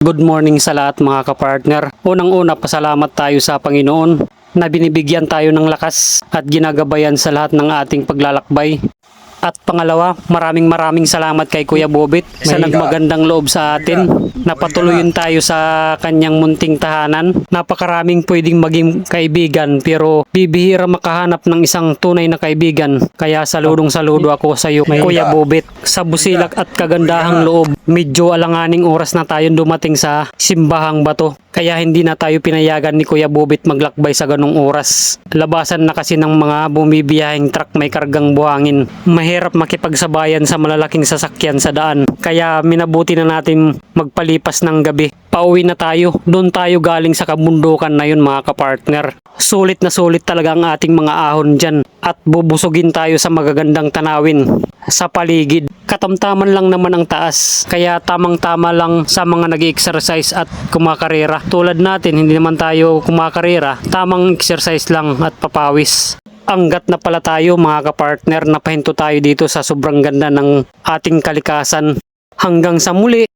Good morning sa lahat mga kapartner. Unang-una, pasalamat tayo sa Panginoon na binibigyan tayo ng lakas at ginagabayan sa lahat ng ating paglalakbay. At pangalawa, maraming maraming salamat kay Kuya Bobit sa nagmagandang loob sa atin. Napatuloyin tayo sa kanyang munting tahanan. Napakaraming pwedeng maging kaibigan pero bibihira makahanap ng isang tunay na kaibigan. Kaya saludong saludo ako sa iyo Kuya. Bobit. Sa busilak at kagandahang loob, medyo alanganing oras na tayong dumating sa simbahang bato. Kaya hindi na tayo pinayagan ni Kuya Bobit maglakbay sa ganong oras. Labasan na kasi ng mga bumibiyahing truck may kargang buhangin. Mahirap makipagsabayan sa malalaking sasakyan sa daan. Kaya minabuti na natin magpalipas ng gabi. Pauwi na tayo. Doon tayo galing sa kabundukan na yun mga kapartner. Sulit na sulit talaga ang ating mga ahon dyan. At bubusugin tayo sa magagandang tanawin sa paligid. Katamtaman lang naman ang taas. Kaya tamang-tama lang sa mga nag exercise at kumakarera. Tulad natin, hindi naman tayo kumakarera. Tamang exercise lang at papawis. Anggat na pala tayo mga kapartner. Napahinto tayo dito sa sobrang ganda ng ating kalikasan. Hanggang sa muli.